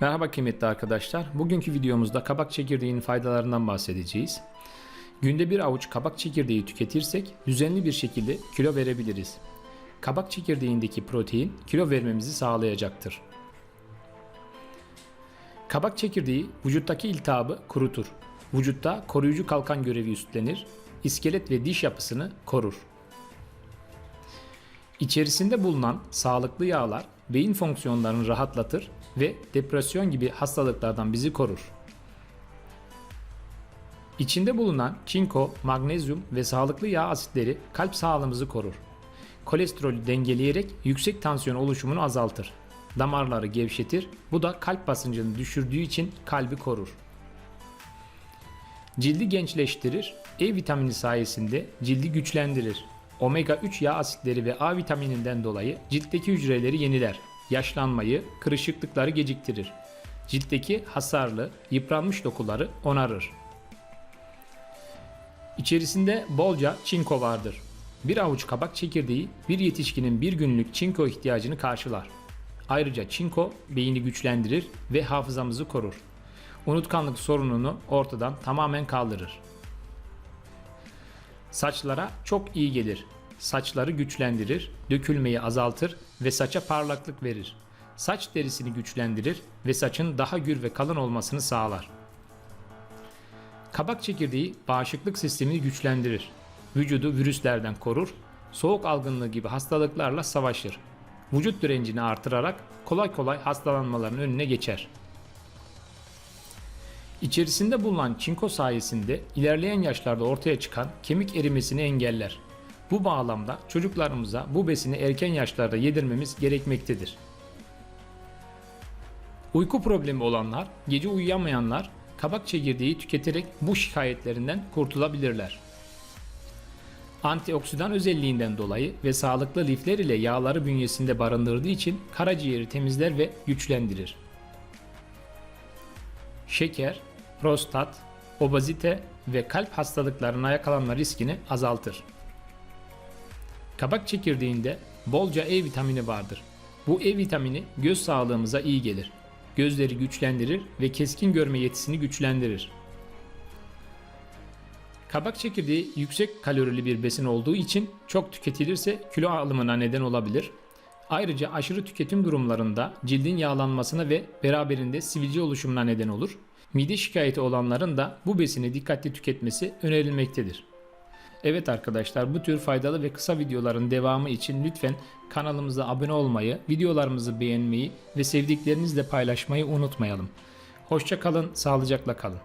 Merhaba kıymetli arkadaşlar. Bugünkü videomuzda kabak çekirdeğinin faydalarından bahsedeceğiz. Günde bir avuç kabak çekirdeği tüketirsek düzenli bir şekilde kilo verebiliriz. Kabak çekirdeğindeki protein kilo vermemizi sağlayacaktır. Kabak çekirdeği vücuttaki iltihabı kurutur. Vücutta koruyucu kalkan görevi üstlenir. İskelet ve diş yapısını korur. İçerisinde bulunan sağlıklı yağlar beyin fonksiyonlarını rahatlatır ve depresyon gibi hastalıklardan bizi korur. İçinde bulunan çinko, magnezyum ve sağlıklı yağ asitleri kalp sağlığımızı korur. Kolesterolü dengeleyerek yüksek tansiyon oluşumunu azaltır. Damarları gevşetir. Bu da kalp basıncını düşürdüğü için kalbi korur. Cildi gençleştirir. E vitamini sayesinde cildi güçlendirir. Omega 3 yağ asitleri ve A vitamininden dolayı ciltteki hücreleri yeniler. Yaşlanmayı, kırışıklıkları geciktirir. Ciltteki hasarlı, yıpranmış dokuları onarır. İçerisinde bolca çinko vardır. Bir avuç kabak çekirdeği bir yetişkinin bir günlük çinko ihtiyacını karşılar. Ayrıca çinko beyni güçlendirir ve hafızamızı korur. Unutkanlık sorununu ortadan tamamen kaldırır. Saçlara çok iyi gelir. Saçları güçlendirir, dökülmeyi azaltır ve saça parlaklık verir. Saç derisini güçlendirir ve saçın daha gür ve kalın olmasını sağlar. Kabak çekirdeği bağışıklık sistemini güçlendirir. Vücudu virüslerden korur, soğuk algınlığı gibi hastalıklarla savaşır. Vücut direncini artırarak kolay kolay hastalanmaların önüne geçer. İçerisinde bulunan çinko sayesinde ilerleyen yaşlarda ortaya çıkan kemik erimesini engeller. Bu bağlamda çocuklarımıza bu besini erken yaşlarda yedirmemiz gerekmektedir. Uyku problemi olanlar, gece uyuyamayanlar kabak çekirdeği tüketerek bu şikayetlerinden kurtulabilirler. Antioksidan özelliğinden dolayı ve sağlıklı lifler ile yağları bünyesinde barındırdığı için karaciğeri temizler ve güçlendirir. Şeker, prostat, obezite ve kalp hastalıklarına yakalanma riskini azaltır. Kabak çekirdeğinde bolca E vitamini vardır. Bu E vitamini göz sağlığımıza iyi gelir. Gözleri güçlendirir ve keskin görme yetisini güçlendirir. Kabak çekirdeği yüksek kalorili bir besin olduğu için çok tüketilirse kilo alımına neden olabilir. Ayrıca aşırı tüketim durumlarında cildin yağlanmasına ve beraberinde sivilce oluşumuna neden olur. Mide şikayeti olanların da bu besini dikkatli tüketmesi önerilmektedir. Evet arkadaşlar bu tür faydalı ve kısa videoların devamı için lütfen kanalımıza abone olmayı, videolarımızı beğenmeyi ve sevdiklerinizle paylaşmayı unutmayalım. Hoşça kalın, sağlıcakla kalın.